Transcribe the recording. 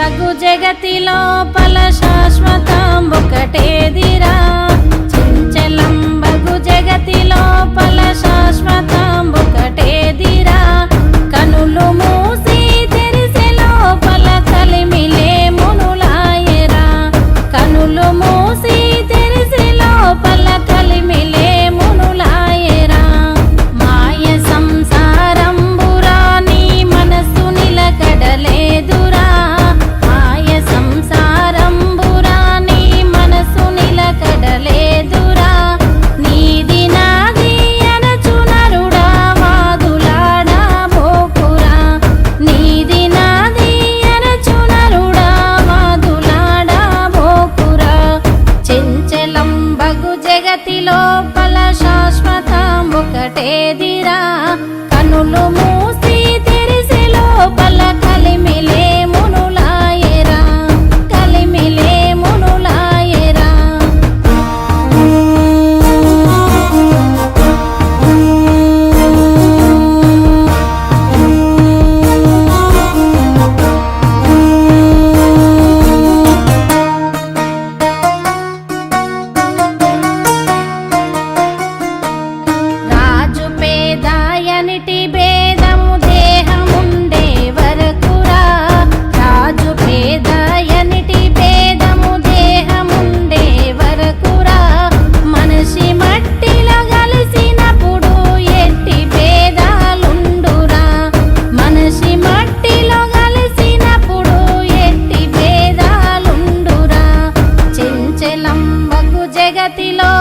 బగు జగతి లోపల శాశ్వతం ఒకటేదిరా. జగతిలో